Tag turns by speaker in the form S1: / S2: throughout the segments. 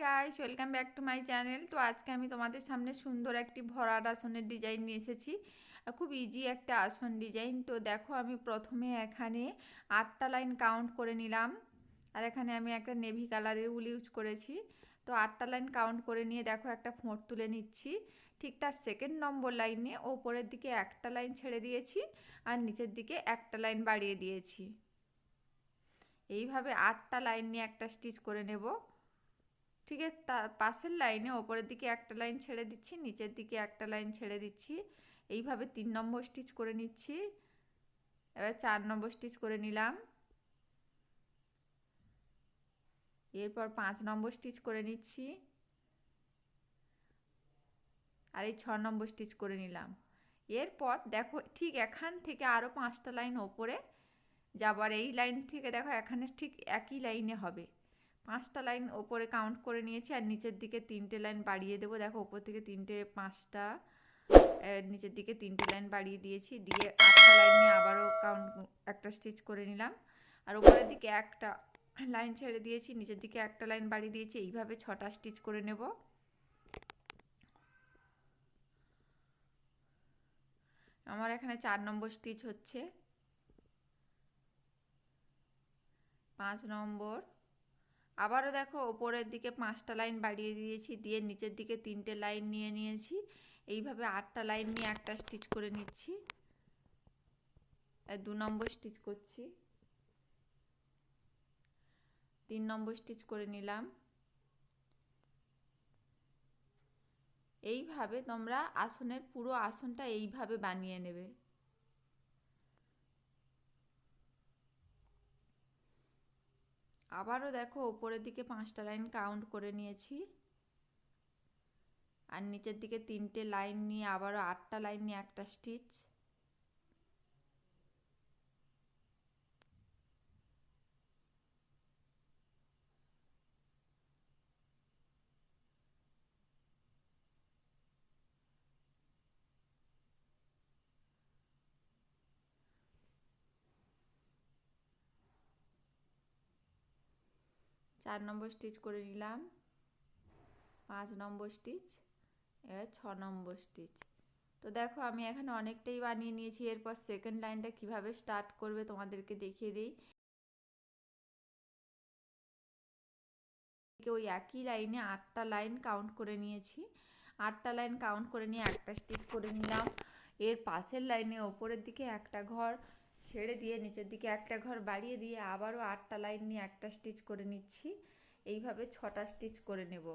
S1: Welcome back to my channel তো আজকে আমি তোমাদের সামনে সুন্দর একটি ভরাট আসনের ডিজাইন নিয়ে এসেছি। খুব ইজি একটা আসন ডিজাইন তো দেখো, আমি প্রথমে এখানে আটটা লাইন কাউন্ট করে নিলাম। আর এখানে আমি একটা নেভি কালারের উল ইউজ করেছি। তো আটটা লাইন কাউন্ট করে নিয়ে দেখো, একটা ফোঁট তুলে নিচ্ছি। ঠিক তার সেকেন্ড নম্বর লাইনে ওপরের দিকে একটা লাইন ছেড়ে দিয়েছি আর নিচের দিকে একটা লাইন বাড়িয়ে দিয়েছি। এইভাবে আটটা লাইন নিয়ে একটা স্টিচ করে নেব। ঠিক আছে তার পাশের লাইনে ওপরের দিকে একটা লাইন ছেড়ে দিচ্ছি, নিচের দিকে একটা লাইন ছেড়ে দিচ্ছি। এইভাবে তিন নম্বর স্টিচ করে নিচ্ছি। এবার চার নম্বর স্টিচ করে নিলাম। এরপর পাঁচ নম্বর স্টিচ করে নিচ্ছি। আর এই ছ নম্বর স্টিচ করে নিলাম। এরপর দেখো, ঠিক এখান থেকে আরও পাঁচটা লাইন ওপরে যাবার এই লাইন থেকে দেখো এখানে ঠিক একই লাইনে হবে। পাঁচটা লাইন ওপরে কাউন্ট করে নিয়েছি আর নিচের দিকে তিনটে লাইন বাড়িয়ে দেবো। দেখো, ওপর থেকে তিনটে, পাঁচটা নিচের দিকে তিনটে লাইন বাড়িয়ে দিয়েছি। দিয়ে আটটা লাইন নিয়ে আবারও কাউন্ট একটা স্টিচ করে নিলাম। আর ওপরের দিকে একটা লাইন ছেড়ে দিয়েছি, নিচের দিকে একটা লাইন বাড়িয়ে দিয়েছি। এইভাবে ছটা স্টিচ করে নেব। আমার এখানে চার নম্বর স্টিচ হচ্ছে। পাঁচ নম্বর আবারও দেখো ওপরের দিকে পাঁচটা লাইন বাড়িয়ে দিয়েছি, দিয়ে নিচের দিকে তিনটে লাইন নিয়ে নিয়েছি। এইভাবে আটটা লাইন নিয়ে একটা স্টিচ করে নিচ্ছি। দু নম্বর স্টিচ করছি। তিন নম্বর স্টিচ করে নিলাম। এইভাবে তোমরা আসনের পুরো আসনটা এইভাবে বানিয়ে নেবে। আবারও দেখো ওপরের দিকে পাঁচটা লাইন কাউন্ট করে নিয়েছি। আর নিচের দিকে তিনটে লাইন নিয়ে আবারও আটটা লাইন নিয়ে একটা স্টিচ চার নম্বর স্টিচ করে নিলাম। পাঁচ নম্বর স্টিচ এবার ছ নম্বর স্টিচ তো দেখো, আমি এখানে অনেকটাই বানিয়ে নিয়েছি। এরপর সেকেন্ড লাইনটা কীভাবে স্টার্ট করবে তোমাদেরকে দেখিয়ে দিই। ওই একই লাইনে আটটা লাইন কাউন্ট করে নিয়েছি। আটটা লাইন কাউন্ট করে নিয়ে একটা স্টিচ করে নিলাম। এর পাশের লাইনে ওপরের দিকে একটা ঘর। ছেড়ে দিয়ে নিচের দিকে একটা ঘর বাড়িয়ে দিয়ে আবারও আটটা লাইন নিয়ে একটা স্টিচ করে নিচ্ছি। এইভাবে ছটা স্টিচ করে নেব।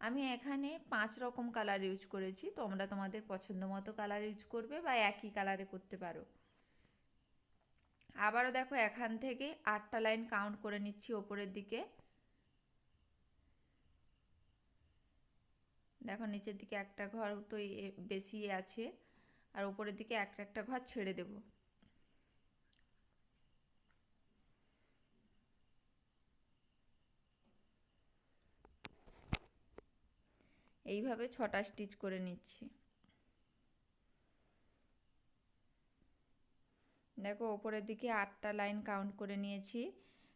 S1: আমি এখানে পাঁচ রকম কালার ইউজ করেছি। তোমরা তোমাদের পছন্দ মতো কালার ইউজ করবে বা একই কালারে করতে পারো। আবারও দেখো, এখান থেকে আটটা লাইন কাউন্ট করে নিচ্ছি ওপরের দিকে। দেখো, নিচের দিকে একটা ঘর তো বেশি আছে। আর ওপরের দিকে একটা একটা ঘর ছেড়ে দেবো। এইভাবে ছটা স্টিচ করে নিচ্ছি। দেখো, ওপরের দিকে আটটা লাইন কাউন্ট করে নিয়েছি।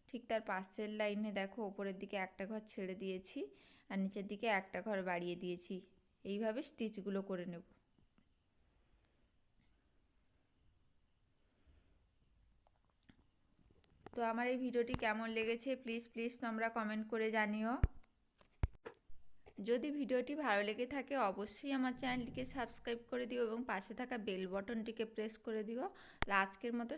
S1: ঠিক তার পাশের লাইনে দেখো, ওপরের দিকে একটা ঘর ছেড়ে দিয়েছি আর নিচের দিকে একটা ঘর বাড়িয়ে দিয়েছি। এইভাবে স্টিচগুলো করে নেব। তো আমার এই ভিডিওটি কেমন লেগেছে প্লিজ প্লিজ তোমরা কমেন্ট করে জানিও। যদি ভিডিওটি ভালো লেগে থাকে, অবশ্যই আমার চ্যানেলটিকে সাবস্ক্রাইব করে দিও এবং পাশে থাকা বেল বটনটিকে প্রেস করে দিও। আজকের মতো